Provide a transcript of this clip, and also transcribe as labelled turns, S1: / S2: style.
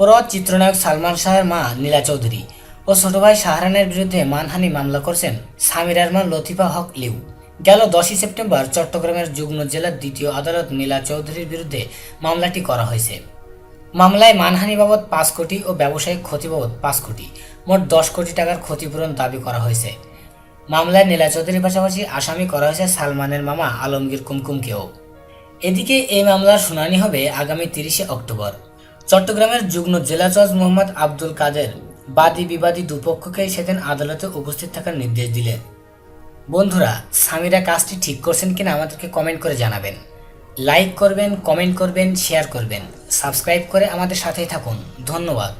S1: পরত চিত্রনায়ক সালমান শাহের মা নীলা চৌধুরী ও ছোট ভাই শাহরানের বিরুদ্ধে মানহানি মামলা করছেন সামির আরমান লতিফা হক লিউ। গেল দশই সেপ্টেম্বর চট্টগ্রামের যুগ্ম জেলার দ্বিতীয় আদালত নীলা চৌধুরীর বিরুদ্ধে মামলাটি করা হয়েছে মামলায় মানহানি বাবদ পাঁচ কোটি ও ব্যবসায়িক ক্ষতি বাবদ পাঁচ কোটি, মোট দশ কোটি টাকার ক্ষতিপূরণ দাবি করা হয়েছে মামলায় নীলা চৌধুরীর পাশাপাশি আসামি করা হয়েছে সালমানের মামা আলমগীর কুমকুমকেও। এদিকে এই মামলার শুনানি হবে আগামী তিরিশে অক্টোবর চট্টগ্রামের যুগ্ম জেলা জজ মোহাম্মদ আব্দুল কাদের বাদী বিবাদী দুপক্ষকে সেদিন আদালতে উপস্থিত থাকার নির্দেশ দিলেন বন্ধুরা স্বামীরা কাজটি ঠিক করছেন কিনা আমাদেরকে কমেন্ট করে জানাবেন। লাইক করবেন, কমেন্ট করবেন, শেয়ার করবেন। সাবস্ক্রাইব করে আমাদের সাথেই থাকুন। ধন্যবাদ।